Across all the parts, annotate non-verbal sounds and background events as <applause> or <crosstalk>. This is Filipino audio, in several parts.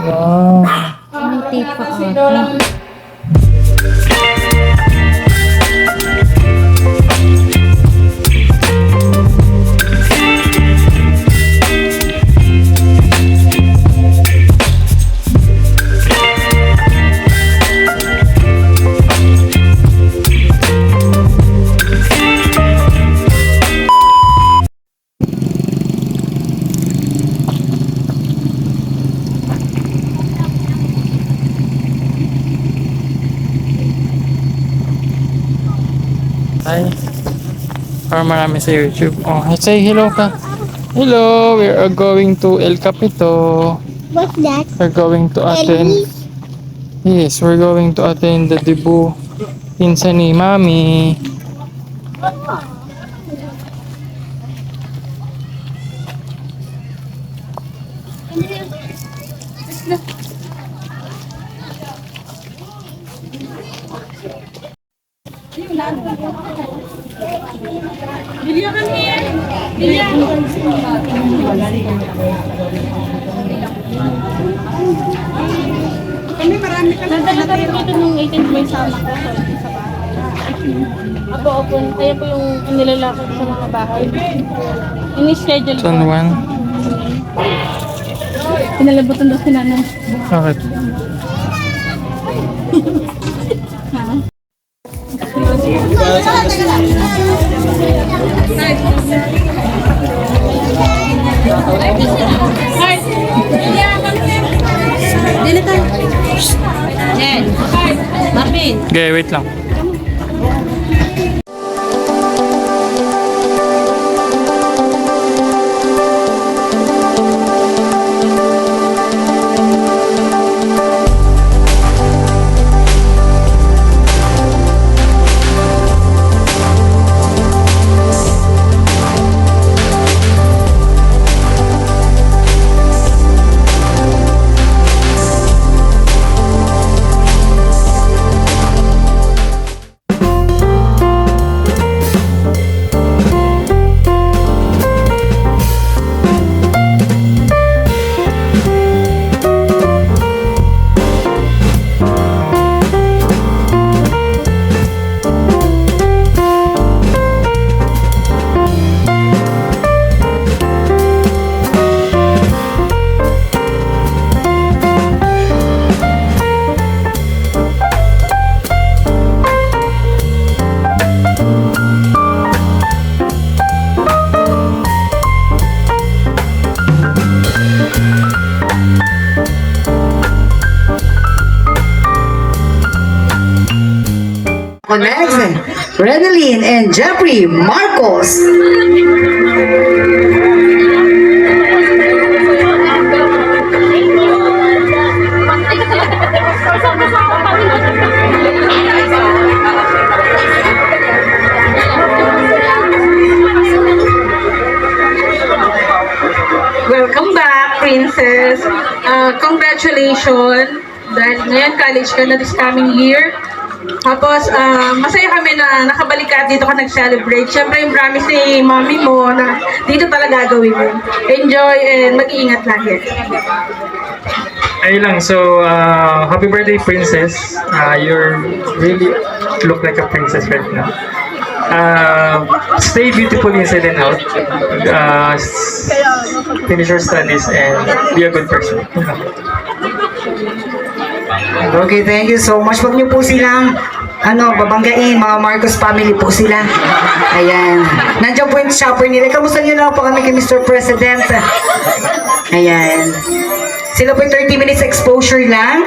Wow. May tape pa ako. Para marami sa YouTube. Oh, say hello ka. Hello, we are going to El Capito. What's that? We're going to attend. Yes, we're going to attend the debut pinsan ni Mami. Nadala kami dito nung 18th may sama ko sa sa bahay. Apo, opo. Kaya po yung nilalakad sa mga bahay. Ini-schedule ko. San Juan. Pinalabutan daw si nanay. Bakit? Dili ka. Jen. Marvin. Okay, wait lang. Next, Redeline and Jeffrey Marcos. Welcome back, Princess. Uh, congratulations. Dahil ngayon, college ka na this coming year. Tapos, ah, masaya kami na nakabalik ka at dito ka nag-celebrate. Siyempre, yung promise ni mami mo na dito talaga gagawin mo. Enjoy and mag-iingat lagi. Ayun lang, so uh, happy birthday princess. Uh, you're really look like a princess right now. Uh, stay beautiful inside and out. Uh, finish your studies and be a good person. <laughs> Okay, thank you so much. Huwag niyo po silang ano, babanggain, mga Marcos family po sila. Ayan. Nandiyan po yung shopper nila. Kamusta niyo lang po kami kay Mr. President? Ayan. Sila po yung 30 minutes exposure lang.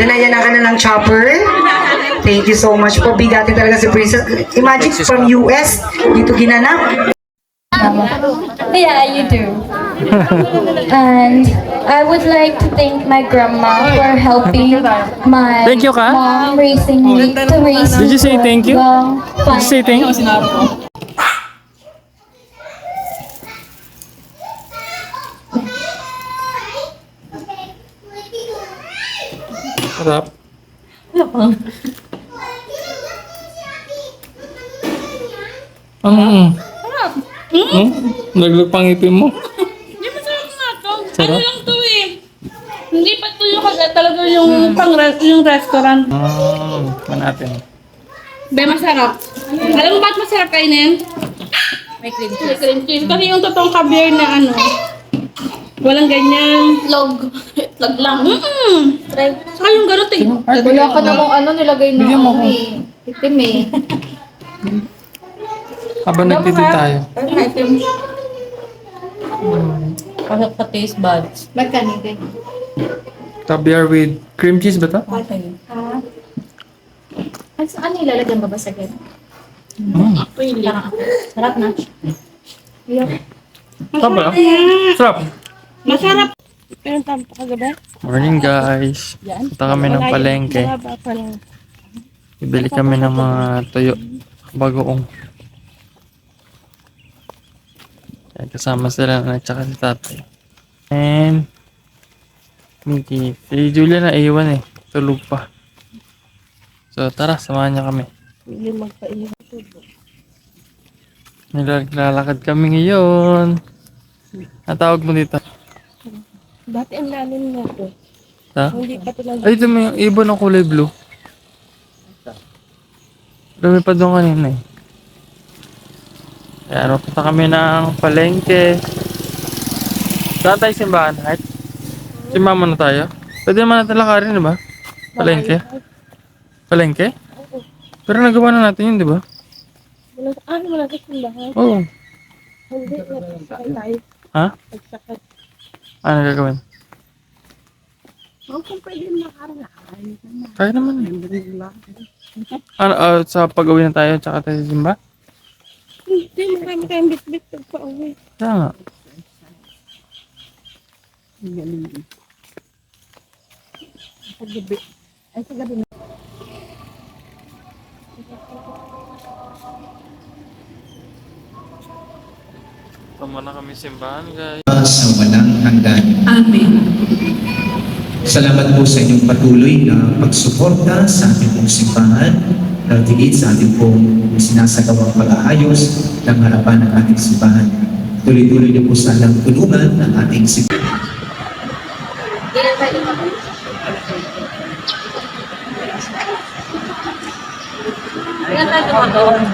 Danayan na ka na ng chopper. Thank you so much po. Bigatin talaga si Princess. Imagine from US, dito ginanap. Yeah, you do. and I would like to thank my grandma for helping my Thank you, Ka. mom raising me to raise Did you say me thank you? long, Did you say thank you? Sarap. <laughs> Mm. Hmm? Naglupang ipin mo. Hindi masarap nga to. Ano Sarap. lang to eh. Hindi pa ito yung kasi talaga yung pang yung restaurant. Mm, pa natin. Be, masarap. Alam mo ba't masarap kainin? May cream cheese. May cream cheese. Kasi yung totoong caviar na ano, walang ganyan. Log. <laughs> Log lang. Mm-mm. Saka yung ganun, tig. Wala ka namang ano nilagay na ano eh. Itim eh. <laughs> Habang nagtitid tayo. Bakit ka taste buds? Ba't kanina? Caviar with cream cheese ba to? Ano, ano ilalagyan ba ba sa ganun? Pwede. Sarap na. Sarap ba? Sarap. Masarap. Pero tampo ka gabi? Morning guys. Punta kami ng palengke. Pa. Bibili kami ng mga tuyo. Bagoong. Kaya kasama sila na tsaka si tatay. And Mickey. Si Julia na iwan eh. Tulog pa. So tara, samahan niya kami. Hindi magpainom. Naglalakad kami ngayon. Ang tawag mo dito? Dati ang lalim na ito. Ha? Hindi pa ito lang. Ay, ito may ibon ng kulay blue. Lumipad doon kanina eh. Kaya ano, punta kami ng palengke. Saan tayo simbahan, Heart? Simbahan na tayo? Pwede naman natin lakarin, di ba? Palengke? Palengke? Pero nagawa na natin yun, di ba? Ah, wala sa simbahan. Oo. Hindi, nagsakay tayo. Ha? Nagsakay. Ano gagawin? Oh, kung pwede makaraan. Kaya naman. Ano, ah, sa pag-uwi na tayo, tsaka tayo simba? Hindi, marami tayong bit-bit pag pauwi. Kaya nga. Pag-gabi. Ay, sa gabi. Tama na kami simbahan, guys. sa walang hanggan. Amen. Salamat po sa inyong patuloy na pagsuporta sa ating pong simbahan, nagtigit sa ating pong sinasagawang pag-aayos ng harapan ng ating simbahan. Tuloy-tuloy niyo po sanang tulungan ng ating simbahan. Doon.